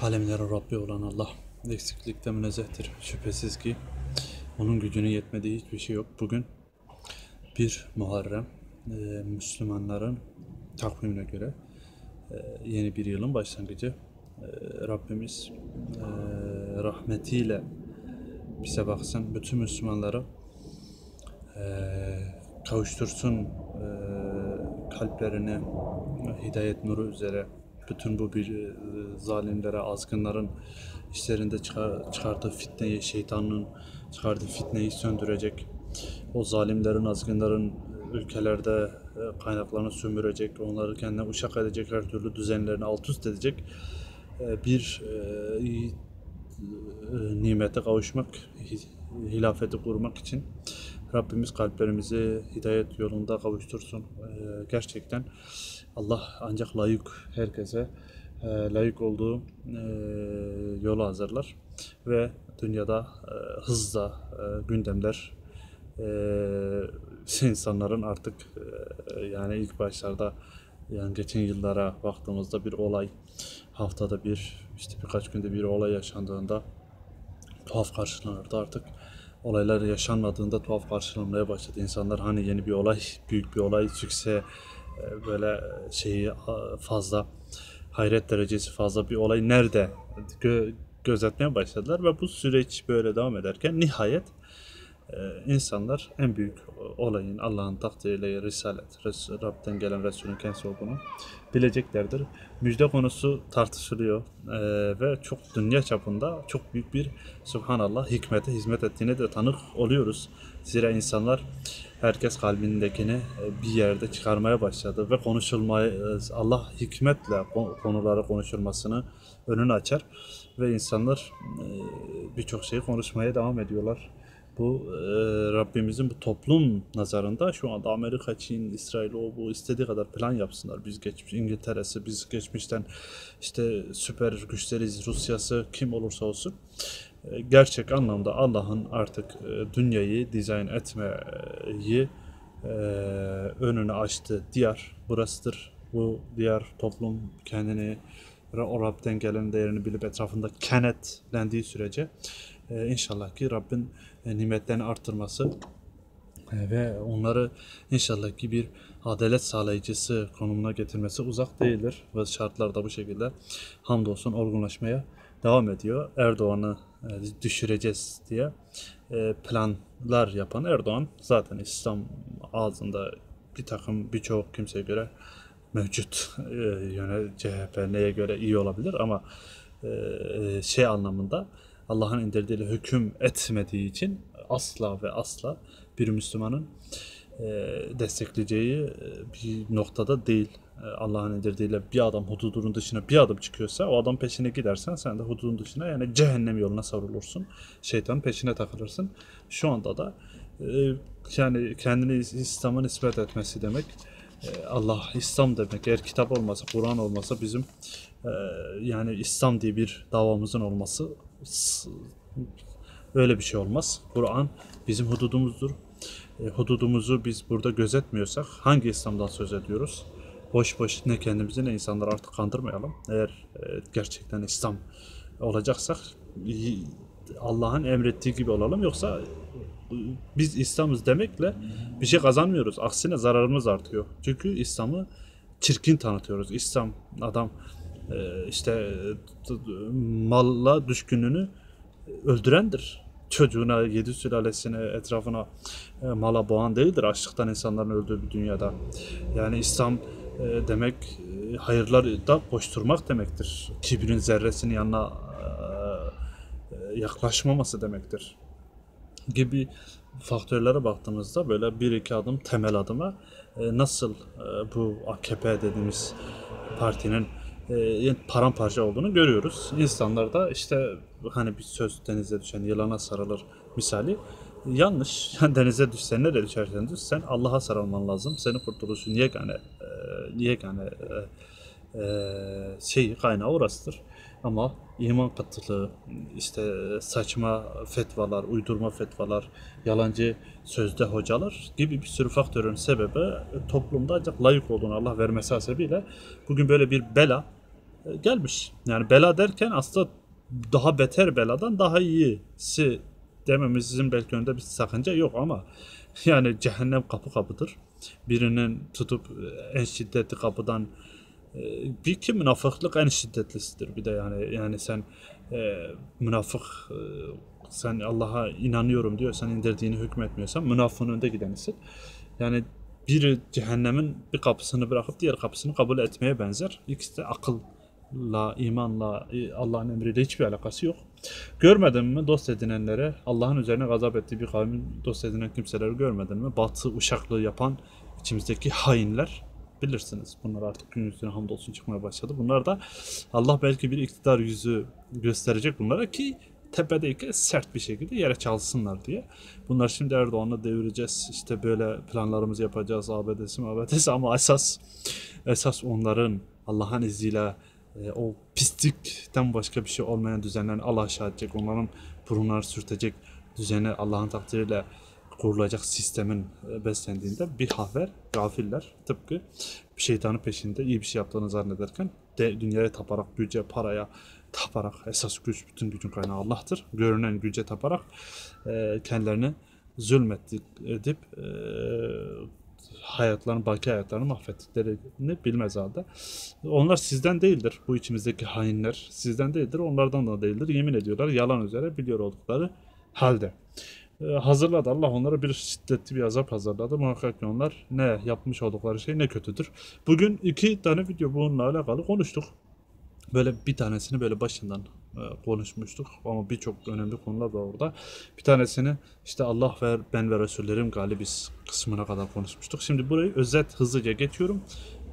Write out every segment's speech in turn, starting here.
Alemlerin Rabbi olan Allah eksiklikte münezzehtir. Şüphesiz ki onun gücünün yetmediği hiçbir şey yok. Bugün bir Muharrem e, Müslümanların takvimine göre e, yeni bir yılın başlangıcı. E, Rabbimiz e, rahmetiyle bize baksın bütün Müslümanları e, kavuştursun e, kalplerini hidayet nuru üzere bütün bu bir e, zalimlere, azgınların işlerinde çıkar, çıkardığı fitneyi, şeytanın çıkardığı fitneyi söndürecek. O zalimlerin, azgınların ülkelerde e, kaynaklarını sömürecek, onları kendine uşak edecek, her türlü düzenlerini alt üst edecek e, bir nimete kavuşmak, hilafeti kurmak için Rabbimiz kalplerimizi hidayet yolunda kavuştursun. Gerçekten Allah ancak layık herkese e, layık olduğu e, yolu hazırlar ve dünyada e, hızla e, gündemler e, insanların artık e, yani ilk başlarda yani geçen yıllara baktığımızda bir olay haftada bir işte birkaç günde bir olay yaşandığında tuhaf karşılanırdı artık olaylar yaşanmadığında tuhaf karşılanmaya başladı. İnsanlar hani yeni bir olay büyük bir olay çıksa e, böyle şeyi fazla hayret derecesi fazla bir olay nerede gö gözetmeye başladılar ve bu süreç böyle devam ederken nihayet e, insanlar en büyük olayın Allah'ın takdiriyle Risalet, Rab'den gelen Resulün kendisi olduğunu bileceklerdir. Müjde konusu tartışılıyor e, ve çok dünya çapında çok büyük bir Subhanallah hikmete hizmet ettiğine de tanık oluyoruz. Zira insanlar herkes kalbindekini e, bir yerde çıkarmaya başladı ve konuşulmayı e, Allah hikmetle konuları konuşulmasını önünü açar ve insanlar e, birçok şeyi konuşmaya devam ediyorlar. Bu e, Rabbimizin bu toplum nazarında şu anda Amerika, Çin, İsrail o bu istediği kadar plan yapsınlar. Biz geçmiş İngiltere'si, biz geçmişten işte süper güçleriz, Rusya'sı kim olursa olsun e, gerçek anlamda Allah'ın artık e, dünyayı dizayn etmeyi e, önünü açtı diyar burasıdır. Bu diğer toplum kendini o Rab'den gelen değerini bilip etrafında kenetlendiği sürece inşallah ki Rabbin nimetlerini arttırması ve onları inşallah ki bir adalet sağlayıcısı konumuna getirmesi uzak değildir. Ve şartlar da bu şekilde hamdolsun olgunlaşmaya devam ediyor. Erdoğan'ı e, düşüreceğiz diye e, planlar yapan Erdoğan zaten İslam ağzında bir takım birçok kimseye göre mevcut e, yöne CHP neye göre iyi olabilir ama şey anlamında Allah'ın indirdiğiyle hüküm etmediği için asla ve asla bir Müslümanın destekleyeceği bir noktada değil. E, Allah'ın indirdiğiyle bir adam hududunun dışına bir adım çıkıyorsa o adam peşine gidersen sen de hududun dışına yani cehennem yoluna savrulursun. Şeytan peşine takılırsın. Şu anda da e, yani kendini İslam'a nispet etmesi demek e, Allah İslam demek eğer kitap olmasa Kur'an olmasa bizim yani İslam diye bir davamızın olması öyle bir şey olmaz. Kur'an bizim hududumuzdur. hududumuzu biz burada gözetmiyorsak hangi İslam'dan söz ediyoruz? boş boş ne kendimizi ne insanları artık kandırmayalım. Eğer e, gerçekten İslam olacaksak Allah'ın emrettiği gibi olalım. Yoksa e, biz İslam'ız demekle bir şey kazanmıyoruz. Aksine zararımız artıyor. Çünkü İslam'ı çirkin tanıtıyoruz. İslam adam e, işte malla düşkünlüğünü öldürendir. Çocuğuna, yedi sülalesine, etrafına mala boğan değildir. Açlıktan insanların öldüğü bir dünyada. Yani İslam e, demek e, hayırlar da koşturmak demektir. Kibrin zerresinin yanına e, yaklaşmaması demektir. Gibi faktörlere baktığımızda böyle bir iki adım temel adıma nasıl bu AKP dediğimiz partinin paramparça olduğunu görüyoruz. İnsanlar da işte hani bir söz denize düşen yılana sarılır misali yanlış. Yani denize düşsen nereye düşersen düş sen Allah'a sarılman lazım. Senin kurtuluşun yegane e, yegane e, e, şey kaynağı orasıdır. Ama iman katılığı, işte saçma fetvalar, uydurma fetvalar, yalancı sözde hocalar gibi bir sürü faktörün sebebi toplumda ancak layık olduğunu Allah vermesi hasebiyle bugün böyle bir bela e, gelmiş. Yani bela derken aslında daha beter beladan daha iyisi dememizin belki önünde bir sakınca yok ama yani cehennem kapı kapıdır. Birinin tutup e, en şiddetli kapıdan bir ki münafıklık en şiddetlisidir bir de yani yani sen e, münafık e, sen Allah'a inanıyorum diyorsan indirdiğini hükmetmiyorsan münafığın önde gidenisin. Yani biri cehennemin bir kapısını bırakıp diğer kapısını kabul etmeye benzer. İkisi de akılla, imanla, e, Allah'ın emriyle hiçbir alakası yok. Görmedin mi dost edinenlere, Allah'ın üzerine gazap ettiği bir kavmin dost edinen kimseleri görmedin mi? Batı uşaklığı yapan içimizdeki hainler bilirsiniz. Bunlar artık gün yüzüne hamdolsun çıkmaya başladı. Bunlar da Allah belki bir iktidar yüzü gösterecek bunlara ki tepedeyken sert bir şekilde yere çalsınlar diye. Bunlar şimdi Erdoğan'la devireceğiz. İşte böyle planlarımızı yapacağız. ABD'si ABD'si ama esas esas onların Allah'ın izniyle e, o pislikten başka bir şey olmayan düzenlerini Allah aşağı edecek. Onların burunları sürtecek düzeni Allah'ın takdiriyle kurulacak sistemin e, beslendiğinde bir haber gafiller tıpkı şeytanın peşinde iyi bir şey yaptığını zannederken de dünyaya taparak güce paraya taparak esas güç bütün gücün kaynağı Allah'tır. Görünen güce taparak e, kendilerini zulmettik edip e, hayatlarını, baki hayatlarını mahvettiklerini bilmez halde. Onlar sizden değildir. Bu içimizdeki hainler sizden değildir. Onlardan da değildir. Yemin ediyorlar yalan üzere biliyor oldukları halde. Ee, hazırladı. Allah onlara bir şiddetli bir azap hazırladı. Muhakkak ki onlar ne yapmış oldukları şey ne kötüdür. Bugün iki tane video bununla alakalı konuştuk. Böyle bir tanesini böyle başından e, konuşmuştuk ama birçok önemli konular var orada. Bir tanesini işte Allah ve ben ve Resullerim galibiz kısmına kadar konuşmuştuk. Şimdi burayı özet hızlıca geçiyorum.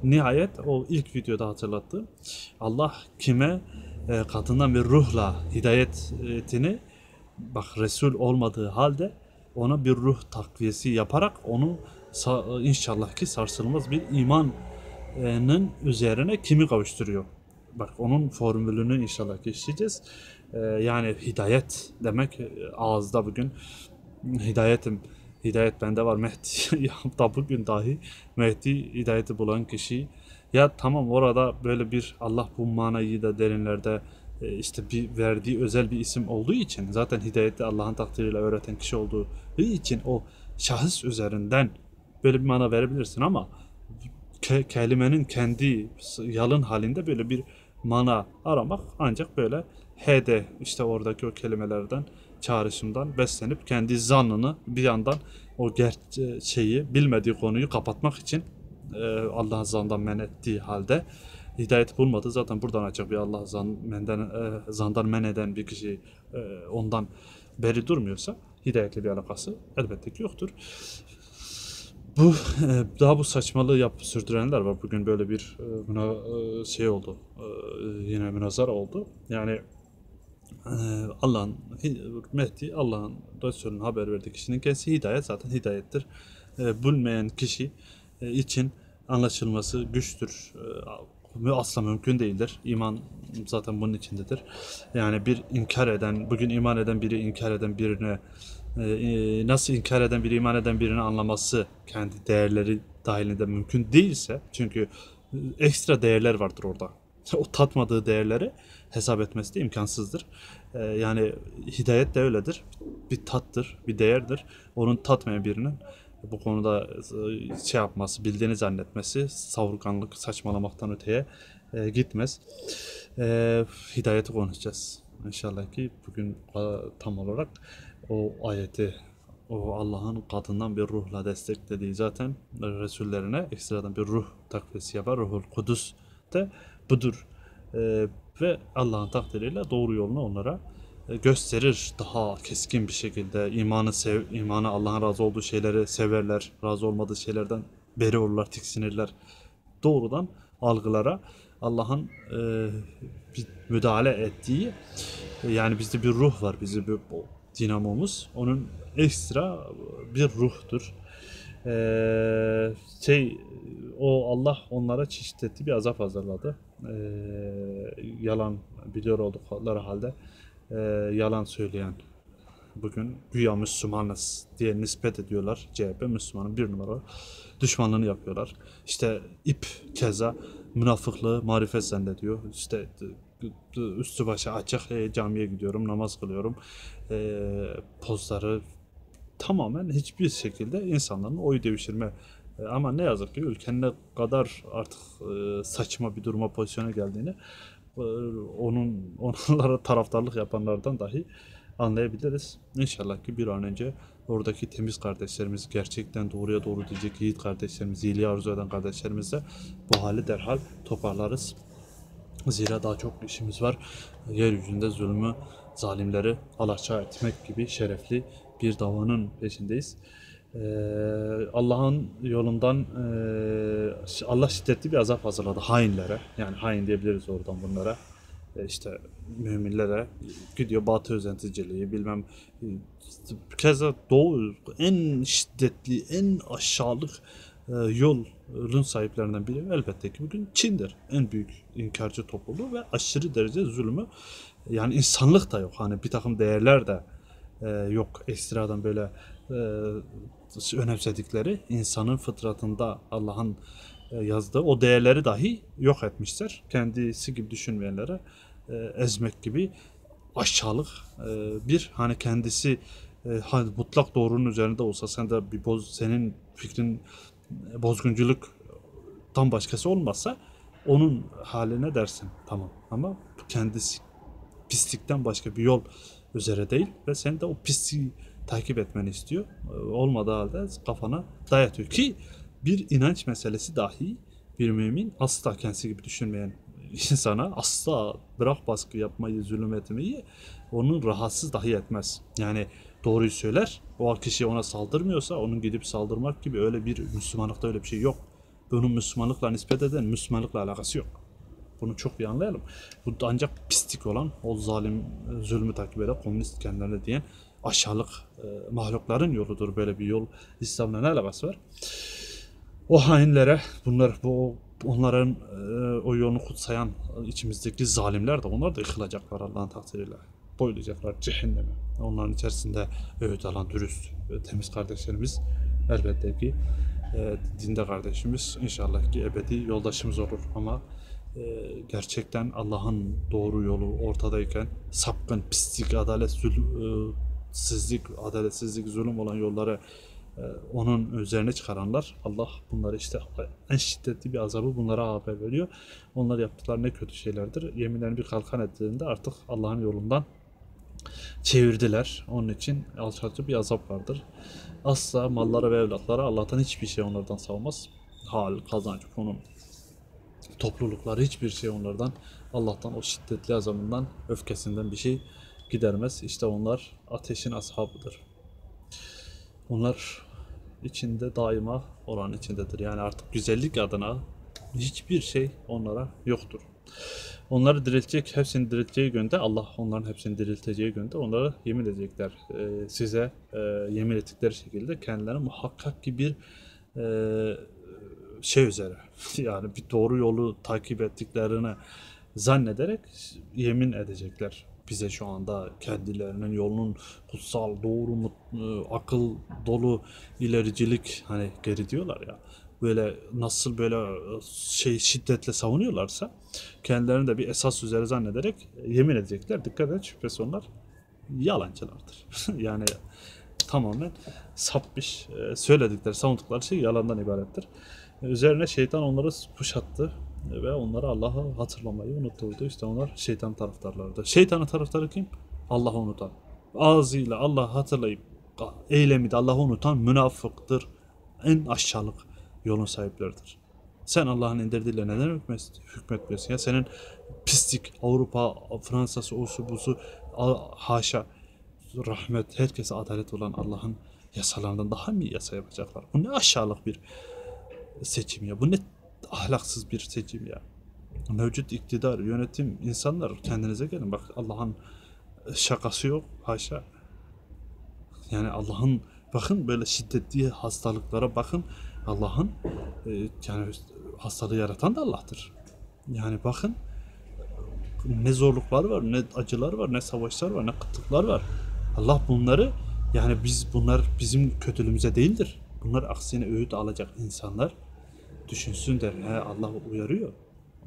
Nihayet o ilk videoda hatırlattığım Allah kime e, katından bir ruhla hidayetini bak Resul olmadığı halde ona bir ruh takviyesi yaparak onu inşallah ki sarsılmaz bir imanın üzerine kimi kavuşturuyor. Bak onun formülünü inşallah geçeceğiz. Ee, yani hidayet demek e, ağızda bugün hidayetim hidayet bende var Mehdi ya da bugün dahi Mehdi hidayeti bulan kişi ya tamam orada böyle bir Allah bu manayı da derinlerde işte bir verdiği özel bir isim olduğu için zaten hidayeti Allah'ın takdiriyle öğreten kişi olduğu için o şahıs üzerinden böyle bir mana verebilirsin ama ke- kelimenin kendi yalın halinde böyle bir mana aramak ancak böyle hede işte oradaki o kelimelerden çağrışımdan beslenip kendi zannını bir yandan o şeyi bilmediği konuyu kapatmak için e, Allah'ın zandan men ettiği halde hidayet bulmadı. Zaten buradan açık bir Allah zan, menden, e, zandan men eden bir kişi e, ondan beri durmuyorsa hidayetle bir alakası elbette ki yoktur. Bu e, daha bu saçmalığı yap sürdürenler var. Bugün böyle bir e, buna e, şey oldu. Yine münazara oldu. Yani Allah'ın Mehdi Allah'ın Resulü'nün haber verdiği kişinin kendisi hidayet zaten hidayettir. Bulmayan kişi için anlaşılması güçtür. Asla mümkün değildir. İman zaten bunun içindedir. Yani bir inkar eden, bugün iman eden biri inkar eden birine ee, e, nasıl inkar eden bir iman eden birini anlaması kendi değerleri dahilinde mümkün değilse çünkü e, ekstra değerler vardır orada. O tatmadığı değerleri hesap etmesi de imkansızdır. Ee, yani hidayet de öyledir. Bir tattır, bir değerdir. Onun tatmayan birinin bu konuda e, şey yapması, bildiğini zannetmesi savurganlık, saçmalamaktan öteye gitmez. Ee, hidayeti konuşacağız. İnşallah ki bugün tam olarak o ayeti o Allah'ın katından bir ruhla desteklediği zaten Resullerine ekstradan bir ruh takviyesi yapar. Ruhul Kudüs de budur. Ee, ve Allah'ın takdiriyle doğru yolunu onlara e, gösterir daha keskin bir şekilde imanı sev imanı Allah'ın razı olduğu şeyleri severler razı olmadığı şeylerden beri olurlar tiksinirler doğrudan algılara Allah'ın e, bir müdahale ettiği yani bizde bir ruh var bizi bir dinamomuz. Onun ekstra bir ruhtur. Ee, şey o Allah onlara çeşitli bir azap hazırladı. Ee, yalan biliyor oldukları halde e, yalan söyleyen bugün güya Müslümanız diye nispet ediyorlar. CHP Müslümanın bir numara düşmanlığını yapıyorlar. İşte ip keza münafıklığı marifet zannediyor. İşte üstü başı açık e, camiye gidiyorum, namaz kılıyorum. E, pozları tamamen hiçbir şekilde insanların oy devşirme e, ama ne yazık ki ülkenin kadar artık e, saçma bir duruma pozisyona geldiğini onun onlara taraftarlık yapanlardan dahi anlayabiliriz. İnşallah ki bir an önce oradaki temiz kardeşlerimiz, gerçekten doğruya doğru diyecek yiğit kardeşlerimiz, iyiliği arzu eden kardeşlerimizle bu hali derhal toparlarız. Zira daha çok işimiz var. Yeryüzünde zulmü, zalimleri alaşağı etmek gibi şerefli bir davanın peşindeyiz. Ee, Allah'ın yolundan e, Allah şiddetli bir azap hazırladı hainlere. Yani hain diyebiliriz oradan bunlara. E, işte müminlere gidiyor batı özenticiliği bilmem işte, keza doğu en şiddetli en aşağılık e, yolun sahiplerinden biri elbette ki bugün Çin'dir. En büyük inkarcı topluluğu ve aşırı derece zulmü yani insanlık da yok. Hani bir takım değerler de e, yok ekstradan böyle e, önemsedikleri insanın fıtratında Allah'ın e, yazdığı o değerleri dahi yok etmişler. Kendisi gibi düşünmeyenlere e, ezmek gibi aşağılık e, bir hani kendisi hani mutlak doğrunun üzerinde olsa sen de bir boz senin fikrin e, bozgunculuktan başkası olmazsa onun haline dersin tamam ama kendisi pislikten başka bir yol üzere değil ve sen de o pisliği takip etmeni istiyor. Ee, olmadığı halde kafana dayatıyor ki bir inanç meselesi dahi bir mümin asla kendisi gibi düşünmeyen insana asla bırak baskı yapmayı, zulüm etmeyi onun rahatsız dahi etmez. Yani doğruyu söyler. O kişi ona saldırmıyorsa onun gidip saldırmak gibi öyle bir Müslümanlıkta öyle bir şey yok. Bunun Müslümanlıkla nispet eden Müslümanlıkla alakası yok. Bunu çok iyi anlayalım. Bu ancak pislik olan o zalim zulmü takip eden komünist kendilerine diyen aşağılık e, mahlukların yoludur böyle bir yol. İslam'la ne alakası var? O hainlere bunlar bu onların e, o yolunu kutsayan içimizdeki zalimler de onlar da yıkılacaklar Allah'ın takdiriyle. Boylayacaklar cehenneme. Onların içerisinde öğüt alan dürüst, e, temiz kardeşlerimiz elbette ki e, dinde kardeşimiz inşallah ki ebedi yoldaşımız olur ama e, gerçekten Allah'ın doğru yolu ortadayken sapkın, pislik, adalet, zulsüzlük, adaletsizlik, zulüm olan yolları e, onun üzerine çıkaranlar Allah bunları işte en şiddetli bir azabı bunlara haber veriyor. Onlar yaptıkları ne kötü şeylerdir. Yeminlerini bir kalkan ettiğinde artık Allah'ın yolundan çevirdiler. Onun için alçaltıcı bir azap vardır. Asla malları ve evlatları Allah'tan hiçbir şey onlardan savmaz. Hal, kazanç, konum, toplulukları hiçbir şey onlardan Allah'tan o şiddetli azabından, öfkesinden bir şey gidermez. İşte onlar ateşin ashabıdır. Onlar içinde daima olan içindedir. Yani artık güzellik adına hiçbir şey onlara yoktur. Onları diriltecek, hepsini dirilteceği günde Allah onların hepsini dirilteceği günde onlara yemin edecekler. Ee, size e, yemin ettikleri şekilde kendilerine muhakkak ki bir e, şey üzere yani bir doğru yolu takip ettiklerini zannederek yemin edecekler bize şu anda kendilerinin yolunun kutsal, doğru, e, akıl dolu ilericilik hani geri diyorlar ya böyle nasıl böyle e, şey şiddetle savunuyorlarsa kendilerini de bir esas üzere zannederek yemin edecekler. Dikkat et şüphesiz onlar yalancılardır. yani tamamen sapmış. E, söyledikleri, savundukları şey yalandan ibarettir. Üzerine şeytan onları kuşattı ve onları Allah'ı hatırlamayı unutturdu. İşte onlar şeytan taraftarlarıdır. Şeytanın taraftarı kim? Allah'ı unutan. Ağzıyla Allah'ı hatırlayıp eylemi de Allah'ı unutan münafıktır. En aşağılık yolun sahipleridir. Sen Allah'ın indirdiğiyle neden hükmetmiyorsun? Ya senin pislik, Avrupa, Fransa'sı, osu, busu, haşa, rahmet, herkese adalet olan Allah'ın yasalarından daha mı yasa yapacaklar? Bu ne aşağılık bir seçim ya. Bu ne ahlaksız bir seçim ya. Mevcut iktidar, yönetim, insanlar kendinize gelin. Bak Allah'ın şakası yok. Haşa. Yani Allah'ın bakın böyle şiddetli hastalıklara bakın. Allah'ın e, yani hastalığı yaratan da Allah'tır. Yani bakın ne zorluklar var, ne acılar var, ne savaşlar var, ne kıtlıklar var. Allah bunları yani biz bunlar bizim kötülüğümüze değildir. Bunlar aksine öğüt alacak insanlar düşünsün der. He Allah uyarıyor.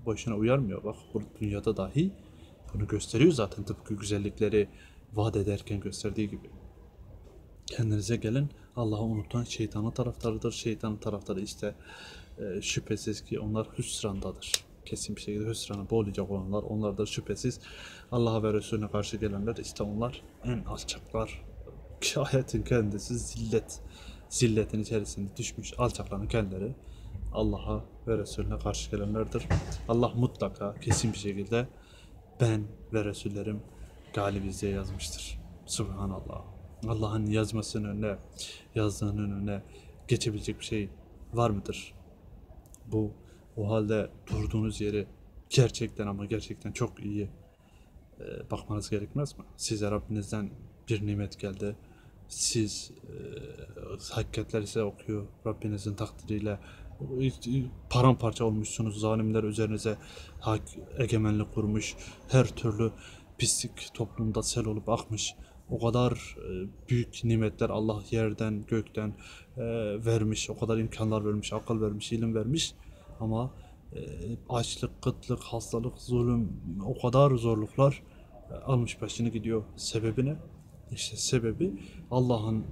Boşuna uyarmıyor. Bak bu dünyada dahi bunu gösteriyor zaten tıpkı güzellikleri vaat ederken gösterdiği gibi. Kendinize gelin. Allah'ı unutan şeytanın taraftarıdır. Şeytanın taraftarı işte e, şüphesiz ki onlar hüsrandadır. Kesin bir şekilde hüsrana boğulacak olanlar onlardır şüphesiz. Allah'a ve Resulüne karşı gelenler işte onlar en alçaklar. Ayetin kendisi zillet. Zilletin içerisinde düşmüş alçakların kendileri Allah'a ve Resulüne karşı gelenlerdir. Allah mutlaka kesin bir şekilde ben ve Resullerim galibiz diye yazmıştır. Subhanallah. Allah'ın yazmasının önüne, yazdığının önüne geçebilecek bir şey var mıdır? Bu o halde durduğunuz yeri gerçekten ama gerçekten çok iyi e, bakmanız gerekmez mi? Size Rabbinizden bir nimet geldi. Siz e, hakikatleri size okuyor. Rabbinizin takdiriyle paramparça olmuşsunuz. Zalimler üzerinize hak, egemenlik kurmuş. Her türlü pislik toplumda sel olup akmış. O kadar e, büyük nimetler Allah yerden, gökten e, vermiş. O kadar imkanlar vermiş, akıl vermiş, ilim vermiş. Ama e, açlık, kıtlık, hastalık, zulüm, o kadar zorluklar almış başını gidiyor. Sebebi ne? İşte sebebi Allah'ın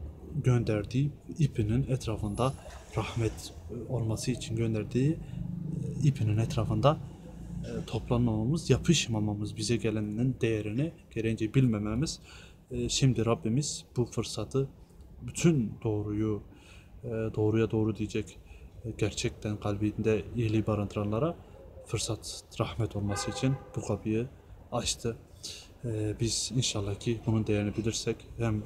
gönderdiği ipinin etrafında rahmet olması için gönderdiği e, ipinin etrafında e, toplanmamamız, yapışmamamız, bize gelenin değerini gereğince bilmememiz. E, Şimdi Rabbimiz bu fırsatı bütün doğruyu, doğruya doğru diyecek gerçekten kalbinde iyiliği barındıranlara fırsat, rahmet olması için bu kapıyı açtı. Biz inşallah ki bunun değerini bilirsek hem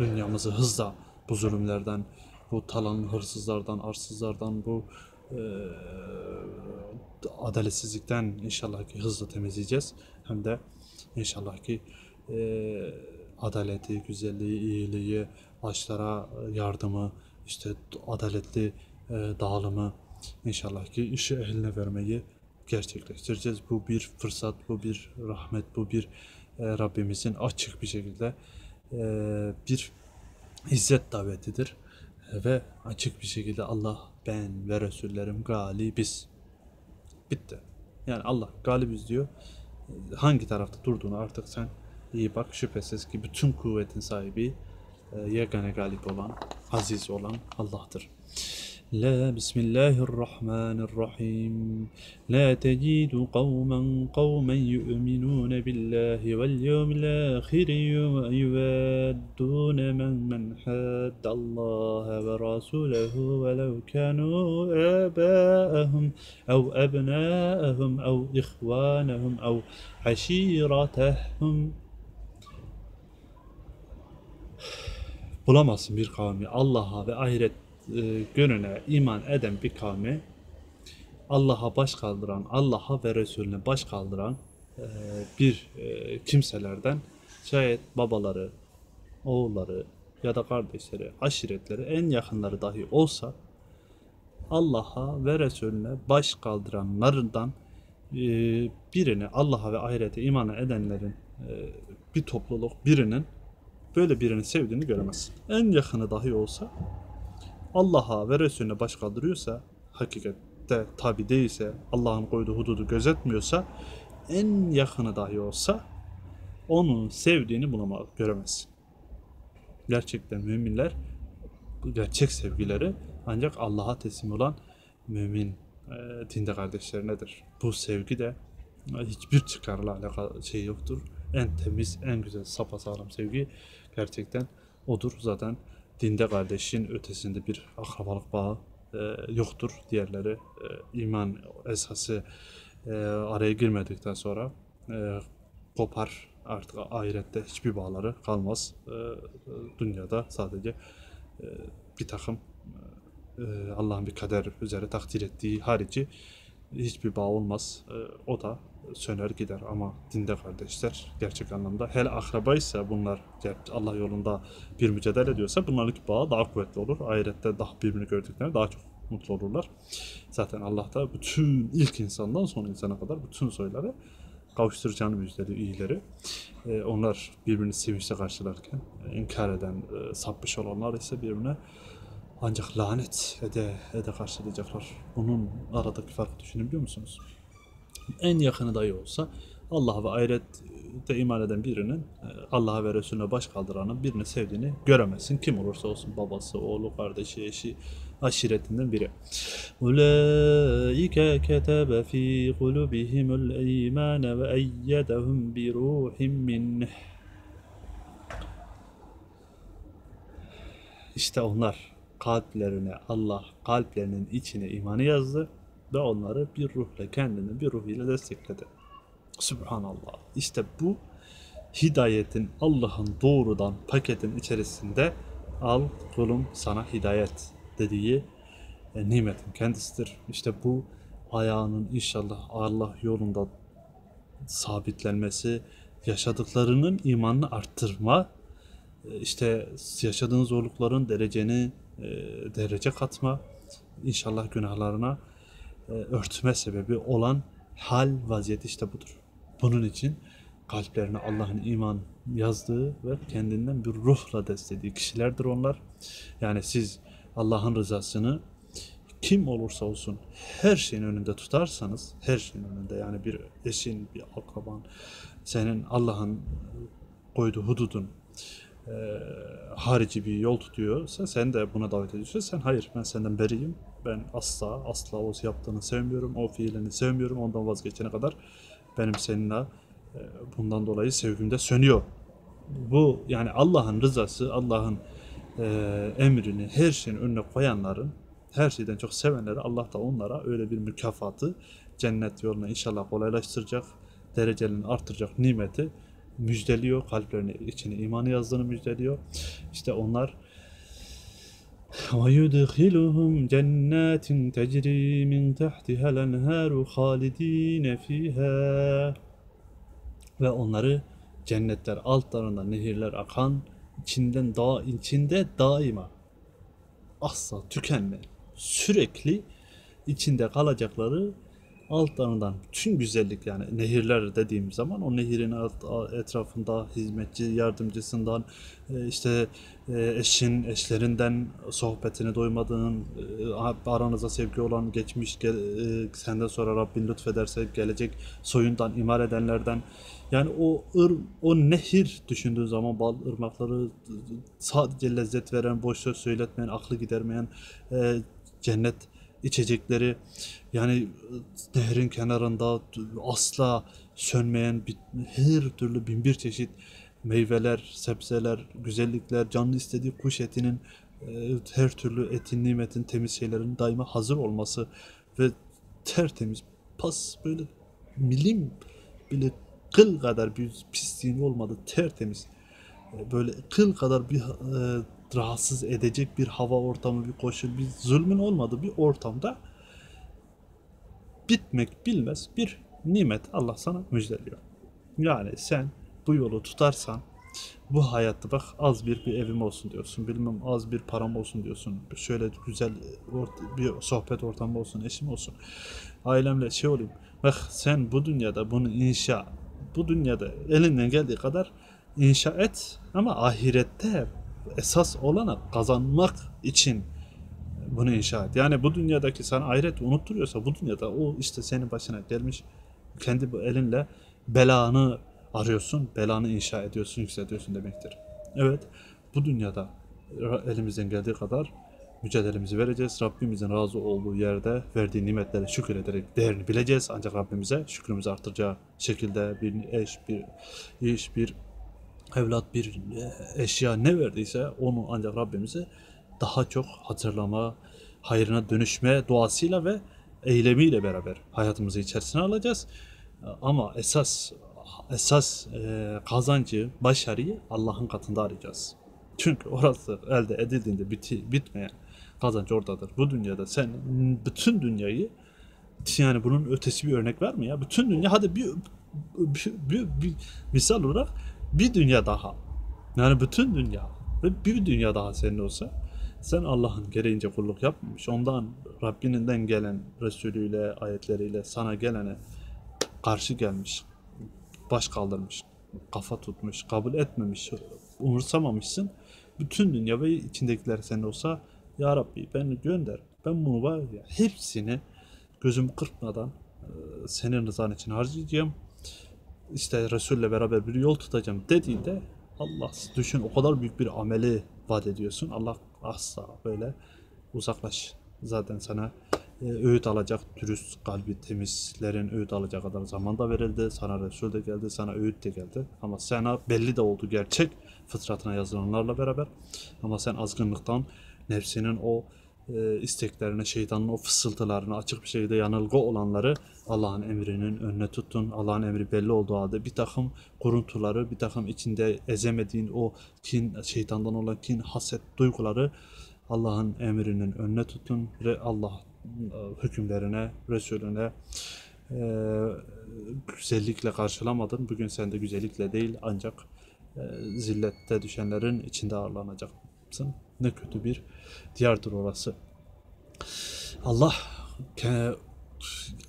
dünyamızı hızla bu zulümlerden, bu talan hırsızlardan, arsızlardan, bu e, adaletsizlikten inşallah ki hızla temizleyeceğiz. Hem de inşallah ki e, adaleti, güzelliği, iyiliği, açlara yardımı, işte adaletli e, dağılımı inşallah ki işi eline vermeyi gerçekleştireceğiz. Bu bir fırsat, bu bir rahmet, bu bir e, Rabbimizin açık bir şekilde e, bir izzet davetidir. E, ve açık bir şekilde Allah ben ve Resullerim galibiz. Bitti. Yani Allah galibiz diyor. E, Hangi tarafta durduğunu artık sen iyi bak. Şüphesiz ki bütün kuvvetin sahibi e, yegane galip olan, aziz olan Allah'tır. لا بسم الله الرحمن الرحيم. لا تجد قوما قوما يؤمنون بالله واليوم الآخر يوادون من من حاد الله ورسوله ولو كانوا آباءهم أو أبناءهم أو إخوانهم أو عشيرتهم. Bulamazsın bir kavmi. Allah'a ve ahiret gününe iman eden bir kavmi Allah'a baş kaldıran, Allah'a ve Resulüne baş kaldıran e, bir e, kimselerden şayet babaları, oğulları ya da kardeşleri, aşiretleri, en yakınları dahi olsa Allah'a ve Resulüne baş kaldıranlardan e, birini Allah'a ve ahirete iman edenlerin e, bir topluluk birinin böyle birini sevdiğini göremezsin. En yakını dahi olsa Allah'a ve Resulüne baş hakikatte tabi değilse, Allah'ın koyduğu hududu gözetmiyorsa, en yakını dahi olsa onun sevdiğini bulamaz, göremezsin. Gerçekten müminler gerçek sevgileri ancak Allah'a teslim olan mümin e, dinde kardeşlerinedir. Bu sevgi de e, hiçbir çıkarla alakalı şey yoktur. En temiz, en güzel, sapasağlam sevgi gerçekten odur. Zaten dinde kardeşin ötesinde bir akrabalık bağı e, yoktur. Diğerleri e, iman esası e, araya girmedikten sonra e, kopar artık ahirette hiçbir bağları kalmaz. E, dünyada sadece e, bir takım e, Allah'ın bir kader üzere takdir ettiği harici hiçbir bağ olmaz. E, o da söner gider ama dinde kardeşler gerçek anlamda hele akrabaysa bunlar Allah yolunda bir mücadele ediyorsa bunlarınki bağı daha kuvvetli olur. Ahirette daha birbirini gördüklerinde daha çok mutlu olurlar. Zaten Allah da bütün ilk insandan son insana kadar bütün soyları kavuşturacağını müjdeli iyileri. E, onlar birbirini sevinçle karşılarken inkar eden, e, sapmış olanlar ise birbirine ancak lanet ede, ede karşılayacaklar. Bunun aradaki farkı düşünebiliyor musunuz? En yakını dahi olsa Allah ve ahirette iman eden birinin e, Allah'a ve Resulüne baş kaldıranın birini sevdiğini göremezsin. Kim olursa olsun babası, oğlu, kardeşi, eşi, aşiretinden biri. Ulaike ketebe fi kulubihimul eymane ve eyyedehum bi ruhim minnih. İşte onlar kalplerine Allah kalplerinin içine imanı yazdı ve onları bir ruhla kendini bir ruh ile destekledi. Subhanallah. İşte bu hidayetin Allah'ın doğrudan paketin içerisinde al kulum sana hidayet dediği e, nimetin kendisidir. İşte bu ayağının inşallah Allah yolunda sabitlenmesi, yaşadıklarının imanını arttırma, e, işte yaşadığın zorlukların dereceni e, derece katma, inşallah günahlarına e, örtme sebebi olan hal vaziyeti işte budur. Bunun için kalplerine Allah'ın iman yazdığı ve kendinden bir ruhla desteklediği kişilerdir onlar. Yani siz Allah'ın rızasını kim olursa olsun her şeyin önünde tutarsanız, her şeyin önünde yani bir eşin, bir akraban, senin Allah'ın koyduğu hududun e, harici bir yol tutuyorsa sen de buna davet ediyorsan sen hayır ben senden beriyim. Ben asla asla o yaptığını sevmiyorum. O fiilini sevmiyorum. Ondan vazgeçene kadar benim seninle e, bundan dolayı sevgimde sönüyor. Bu yani Allah'ın rızası, Allah'ın e, emrini her şeyin önüne koyanların her şeyden çok sevenleri Allah da onlara öyle bir mükafatı cennet yoluna inşallah kolaylaştıracak, derecelerini artıracak nimeti müjdeliyor. Kalplerine içine imanı yazdığını müjdeliyor. İşte onlar ويدخلهم جنات تجري من تحتها الأنهار خالدين فيها ve onları cennetler altlarında nehirler akan içinden da içinde daima asla tükenmeyen sürekli içinde kalacakları altlarından tüm güzellik yani nehirler dediğim zaman o nehirin etrafında hizmetçi yardımcısından e, işte e, eşin eşlerinden sohbetini doymadığın e, aranıza sevgi olan geçmiş senden sonra Rabbin lütfederse gelecek soyundan imar edenlerden. Yani o ır, o nehir düşündüğün zaman bal ırmakları sadece lezzet veren boş söz söyletmeyen aklı gidermeyen cennet içecekleri yani nehrin kenarında asla sönmeyen her türlü bin bir çeşit meyveler, sebzeler, güzellikler, canlı istediği kuş etinin e, her türlü etin, nimetin, temiz şeylerin daima hazır olması ve tertemiz, pas böyle milim bile kıl kadar bir pisliğin olmadı, tertemiz. E, böyle kıl kadar bir e, rahatsız edecek bir hava ortamı, bir koşul, bir zulmün olmadığı bir ortamda bitmek bilmez bir nimet Allah sana müjdeliyor. Yani sen bu yolu tutarsan bu hayatta bak az bir bir evim olsun diyorsun. Bilmem az bir param olsun diyorsun. Şöyle güzel bir sohbet ortamı olsun, eşim olsun. Ailemle şey olayım. Bak sen bu dünyada bunu inşa, bu dünyada elinden geldiği kadar inşa et ama ahirette esas olana kazanmak için bunu inşa et. Yani bu dünyadaki sana ahiret unutturuyorsa bu dünyada o işte senin başına gelmiş kendi bu elinle belanı arıyorsun, belanı inşa ediyorsun, yükseltiyorsun demektir. Evet, bu dünyada elimizden geldiği kadar mücadelemizi vereceğiz. Rabbimizin razı olduğu yerde verdiği nimetlere şükür ederek değerini bileceğiz. Ancak Rabbimize şükrümüzü artıracağı şekilde bir eş, bir iş, bir evlat bir e, eşya ne verdiyse onu ancak Rabbimize daha çok hatırlama, hayrına dönüşme duasıyla ve eylemiyle beraber hayatımızı içerisine alacağız. Ama esas esas e, kazancı, başarıyı Allah'ın katında arayacağız. Çünkü orası elde edildiğinde biti, bitmeyen kazanç oradadır. Bu dünyada sen bütün dünyayı yani bunun ötesi bir örnek var mı ya? Bütün dünya hadi bir, bir, bir, bir misal olarak bir dünya daha. Yani bütün dünya ve bir dünya daha senin olsa sen Allah'ın gereğince kulluk yapmamış. Ondan Rabbininden gelen Resulüyle, ayetleriyle sana gelene karşı gelmiş, baş kaldırmış, kafa tutmuş, kabul etmemiş, umursamamışsın. Bütün dünya ve içindekiler senin olsa Ya Rabbi beni gönder. Ben bunu var ya hepsini gözümü kırpmadan senin rızan için harcayacağım. İşte Resul'le beraber bir yol tutacağım dediğinde Allah düşün o kadar büyük bir ameli vaat ediyorsun. Allah asla böyle uzaklaş. Zaten sana e, öğüt alacak dürüst kalbi temizlerin öğüt alacak kadar zaman da verildi. Sana Resul de geldi, sana öğüt de geldi. Ama sana belli de oldu gerçek fıtratına yazılanlarla beraber. Ama sen azgınlıktan nefsinin o e, isteklerine, şeytanın o fısıltılarına açık bir şekilde yanılgı olanları Allah'ın emrinin önüne tuttun. Allah'ın emri belli olduğu halde bir takım kuruntuları, bir takım içinde ezemediğin o kin, şeytandan olan kin, haset duyguları Allah'ın emrinin önüne tutun ve Allah e, hükümlerine, Resulüne e, güzellikle karşılamadın. Bugün sen de güzellikle değil ancak e, zillette düşenlerin içinde ağırlanacaksın. Ne kötü bir diyardır orası. Allah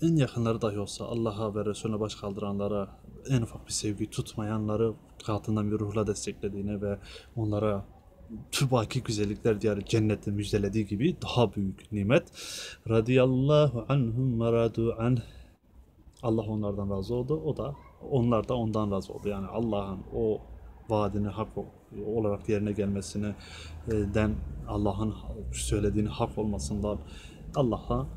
en yakınları dahi olsa Allah'a ve Resulüne baş kaldıranlara en ufak bir sevgi tutmayanları katından bir ruhla desteklediğini ve onlara tübaki güzellikler diyarı cennette müjdelediği gibi daha büyük nimet. Radiyallahu anhum ve radu anh. Allah onlardan razı oldu. O da onlar da ondan razı oldu. Yani Allah'ın o vaadini hak olarak yerine gelmesini e, den Allah'ın söylediğini hak olmasından Allah'a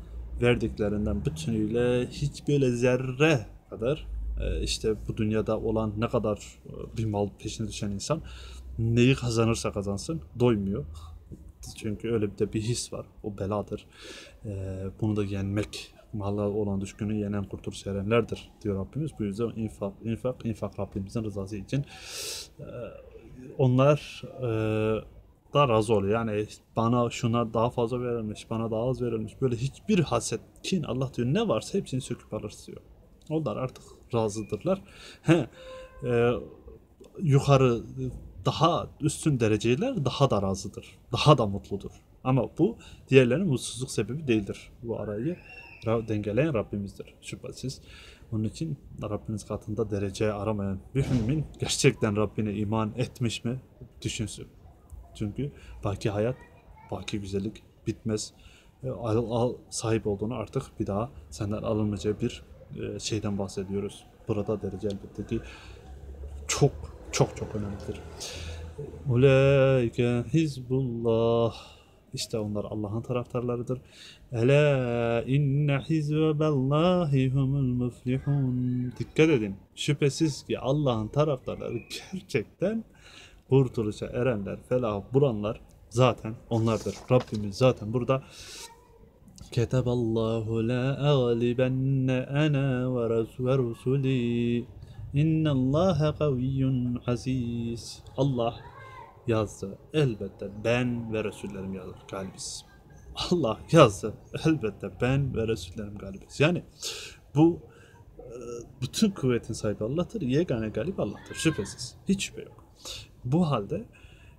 verdiklerinden bütünüyle hiç böyle zerre kadar e, işte bu dünyada olan ne kadar e, bir mal peşine düşen insan neyi kazanırsa kazansın doymuyor. Çünkü öyle bir de bir his var. O beladır. Bunu da yenmek malla olan düşkünü yenen kurtuluş erenlerdir diyor Rabbimiz. Bu yüzden infak, infak, infak Rabbimizin rızası için. Onlar da razı oluyor. Yani bana şuna daha fazla verilmiş, bana daha az verilmiş. Böyle hiçbir haset, kin Allah diyor ne varsa hepsini söküp alır diyor. Onlar artık razıdırlar. He, e, yukarı daha üstün dereceler daha da razıdır. Daha da mutludur. Ama bu diğerlerinin mutsuzluk sebebi değildir. Bu arayı dengeleyen Rabbimizdir şüphesiz. Onun için Rabbiniz katında derece aramayan bir mümin gerçekten Rabbine iman etmiş mi düşünsün. Çünkü baki hayat, baki güzellik bitmez. E, al, al sahip olduğunu artık bir daha senden alınmayacağı bir e, şeyden bahsediyoruz. Burada derece elbette ki çok çok çok önemlidir. Ulaike hizbullah. İşte onlar Allah'ın taraftarlarıdır. Ela inne hizbellahi humul muflihun. Dikkat edin. Şüphesiz ki Allah'ın taraftarları gerçekten kurtuluşa erenler, felah bulanlar zaten onlardır. Rabbimiz zaten burada Keteballahu la aglibenne ana ve rusuli İnnallâhe kaviyyun aziz. Allah yazdı. Elbette ben ve Resullerim yazır galibiz. Allah yazdı. Elbette ben ve Resullerim galibiz. Yani bu e, bütün kuvvetin sahibi Allah'tır. Yegane galip Allah'tır. Şüphesiz. Hiç şüphe yok. Bu halde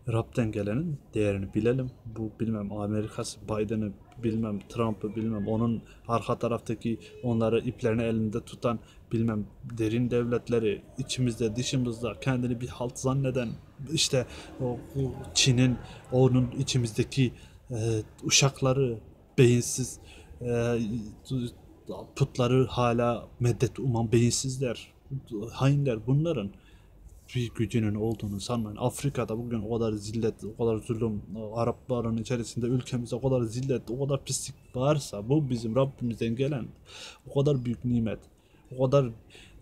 Rab'den gelenin değerini bilelim. Bu bilmem Amerika'sı, Biden'ı bilmem Trump'ı bilmem onun arka taraftaki onları iplerini elinde tutan bilmem derin devletleri içimizde dışımızda kendini bir halt zanneden işte o, o Çin'in onun içimizdeki e, uşakları beyinsiz e, putları hala meddet uman beyinsizler hainler bunların bir gücünün olduğunu sanmayın. Afrika'da bugün o kadar zillet, o kadar zulüm, Arapların içerisinde ülkemizde o kadar zillet, o kadar pislik varsa bu bizim Rabbimizden gelen o kadar büyük nimet, o kadar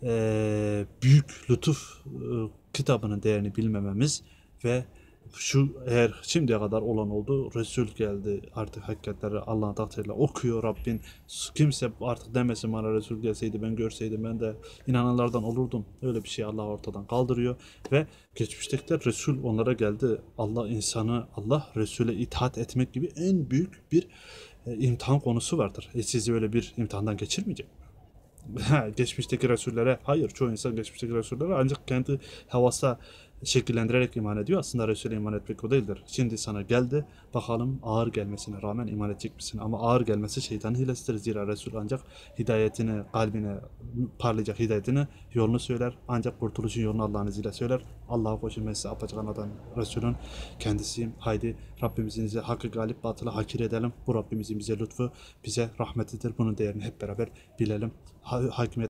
e, büyük lütuf e, kitabının değerini bilmememiz ve şu eğer şimdiye kadar olan oldu Resul geldi artık hakikatleri Allah'ın takdiriyle okuyor Rabbin kimse artık demesin bana Resul gelseydi ben görseydim ben de inananlardan olurdum öyle bir şey Allah ortadan kaldırıyor ve geçmiştekiler Resul onlara geldi Allah insanı Allah Resul'e itaat etmek gibi en büyük bir e, imtihan konusu vardır. E sizi öyle bir imtihandan geçirmeyecek mi? geçmişteki Resullere hayır çoğu insan geçmişteki Resullere ancak kendi havasa şekillendirerek iman ediyor. Aslında Resul'e iman etmek o değildir. Şimdi sana geldi. Bakalım ağır gelmesine rağmen iman edecek misin? Ama ağır gelmesi şeytanın hilesidir. Zira Resul ancak hidayetini, kalbine parlayacak hidayetini, yolunu söyler. Ancak kurtuluşun yolunu Allah'ın izniyle söyler. Allah'a koşun ben size apacık adam Resul'ün kendisiyim. Haydi Rabbimizin hakkı galip batılı hakir edelim. Bu Rabbimizin bize lütfu, bize rahmetidir. Bunun değerini hep beraber bilelim. Ha- Hakimiyet